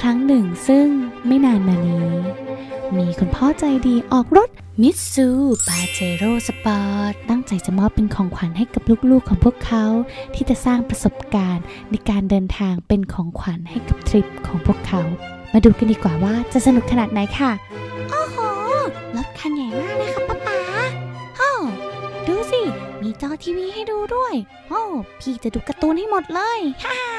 ครั้งหนึ่งซึ่งไม่นานมานี้ มีคุณพ่อใจดีออกรถมิตซูปาเจโร่สปอร์ตตั้งใจจะมอบเป็นของขวัญให้กับลูกๆของพวกเขา ที่จะสร้างประสบการณ์ในการเดินทางเป็นของขวัญให้กับทริปของพวกเขา มาดูกันดีกว่าว่าจะสนุกขนาดไหนค่ะโอ้โหรถคันใหญ่มากเลยค่ะป้าป๋าโอ้ดูสิ มีจอทีวีให้ดูด้วย โอ้พี่จะดูการ์ตูนให้หมดเลยฮ่า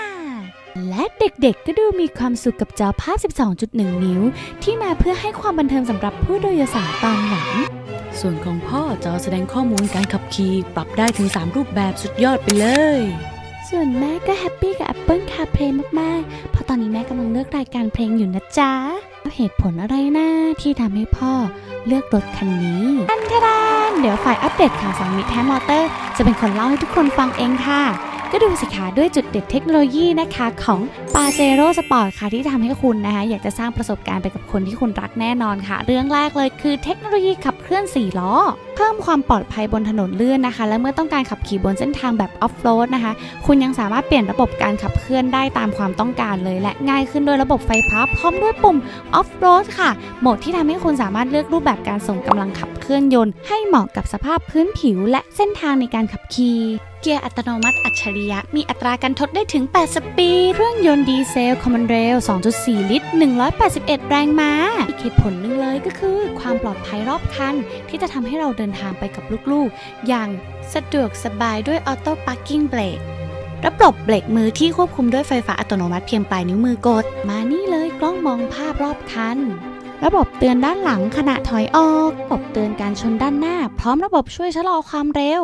และเด็กๆ ก็ดูมีความสุขกับจอภาพ 12.1 นิ้ว ที่มาเพื่อให้ความบันเทิงสำหรับผู้โดยสารตอนหลัง ส่วนของพ่อจอแสดงข้อมูลการขับขี่ปรับได้ถึง 3 รูปแบบสุดยอดไปเลย ส่วนแม่ก็แฮปปี้กับ Apple CarPlay มากๆ เพราะตอนนี้แม่กำลังเลือกรายการเพลงอยู่นะจ๊ะเหตุผลอะไรนะ ที่ทำให้พ่อเลือกรถคันนี้อันทดานเดี๋ยวฝ่ายอัปเดตข่าวสารมิตรแท้มอเตอร์ จะเป็นคนเล่าให้ทุกคนฟังเองค่ะ ก็ดูสิคะด้วยจุดเด็ดเทคโนโลยีนะคะของปาเจโร่สปอร์ตค่ะที่ทำให้คุณนะคะอยากจะสร้างประสบการณ์ไปกับคนที่คุณรักแน่นอนค่ะ เรื่องแรกเลยคือเทคโนโลยีขับ เคลื่อน 4 ล้อ เพิ่มความปลอดภัยบนถนนลื่นนะคะ และเมื่อต้องการขับขี่บนเส้นทางแบบออฟโรดนะคะ คุณยังสามารถเปลี่ยนระบบการขับเคลื่อนได้ตามความต้องการเลย และง่ายขึ้นด้วยระบบไฟฟ้าพร้อมด้วยปุ่ม Off Road ค่ะ โหมดที่ทำให้คุณสามารถเลือกรูปแบบการส่งกำลังขับเคลื่อนยนต์ ให้เหมาะกับสภาพพื้นผิว และเส้นทางในการขับขี่เกียร์อัตโนมัติอัจฉริยะ มีอัตราการทดได้ถึง 8 สปีด เครื่องยนต์ดีเซล Common Rail 2.4 ลิตร 181 แรงม้า อีกเหตุผลหนึ่งเลยก็คือ ความปลอดภัยรอบคันที่จะทำให้เราเดินทางไปกับลูกๆ อย่างสะดวกสบายด้วยออโต้พาร์กิ้งเบรกระบบเบรกมือที่ควบคุมด้วยไฟฟ้าอัตโนมัติเพียงปลายนิ้วมือกด มานี่เลยกล้องมองภาพรอบคัน ระบบเตือนด้านหลังขณะถอยออกระบบเตือนการชนด้านหน้า พร้อมระบบช่วยชะลอความเร็ว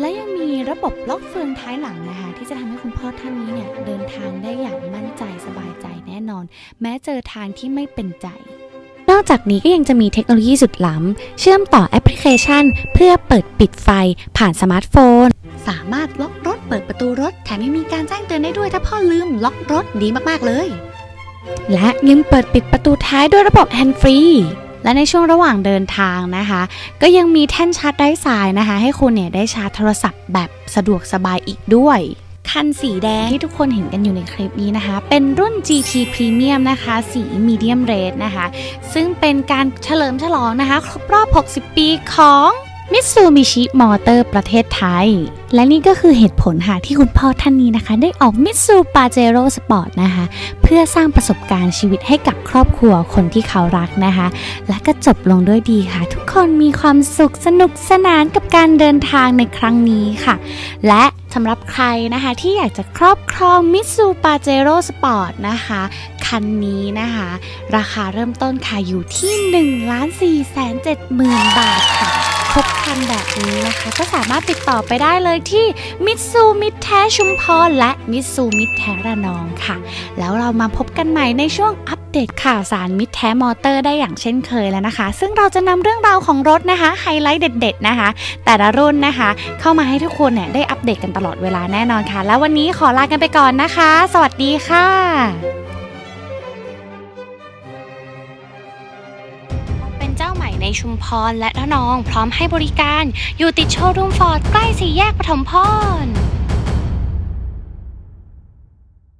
และยังมีระบบล็อกเฟืองท้ายหลังนะคะ ที่จะทำให้คุณพ่อท่านนี้เนี่ยเดินทางได้อย่างมั่นใจสบายใจแน่นอน แม้เจอทางที่ไม่เป็นใจ อกจากนี้ก็ยังจะมีเทคโนโลยีสุดล้ำ เชื่อมต่อแอปพลิเคชัน เพื่อเปิดปิดไฟผ่านสมาร์ทโฟน สามารถล็อกรถเปิดประตูรถ แถมยังมีการแจ้งเตือนได้ด้วยถ้าพ่อลืมล็อกรถดีมากๆเลย และยังเปิดปิดประตูท้ายด้วยระบบแฮนด์ฟรีและในช่วงระหว่างเดินทางนะคะ ก็ยังมีแท่นชาร์จไร้สายนะคะ ให้คุณเนี่ยได้ชาร์จโทรศัพท์แบบสะดวกสบายอีกด้วย คันสีแดงที่ทุกคนเห็นกันอยู่ในคลิปนี้นะคะ เป็นรุ่น GT Premium นะคะ สี Medium Red นะคะ ซึ่งเป็นการเฉลิมฉลองนะคะครบรอบ 60 ปีของ Mitsubishi Motor ประเทศไทย และนี่ก็คือเหตุผลค่ะที่คุณพ่อท่านนี้นะคะ ได้ออก Mitsu Pajero Sport นะคะ เพื่อสร้างประสบการณ์ชีวิตให้กับครอบครัวคนที่เขารักนะคะ และก็จบลงด้วยดีค่ะ ทุกคนมีความสุขสนุกสนานกับการเดินทางในครั้งนี้ค่ะ และ สำหรับใครนะคะที่อยากจะครอบครอง Mitsu Pajero Sport นะคะ คันนี้นะคะ ราคาเริ่มต้นค่ะอยู่ที่1ล้าน4แสน7หมื่นบาทค่ะ ครบคันแบบนี้นะคะ ก็สามารถติดต่อไปได้เลยที่มิตซูมิตแท้ชุมพรและมิตซูมิตแท้ระนองค่ะ แล้วเรามาพบกันใหม่ในช่วงอัป เดตข่าวสารมิตรแท้มอเตอร์ได้อย่างเช่นเคยแล้วนะคะ ซึ่งเราจะนำเรื่องราวของรถนะคะไฮไลท์เด็ด ๆ นะคะ แต่ละรุ่นนะคะ เข้ามาให้ทุกคนเนี่ยได้อัปเดตกันตลอดเวลาแน่นอนค่ะ แล้ววันนี้ขอลากันไปก่อนนะคะ สวัสดีค่ะเป็นเจ้าใหม่ในชุมพรและระนองพร้อมให้บริการ อยู่ติดโชว์รูมฟอร์ดใกล้สี่แยกปฐมพร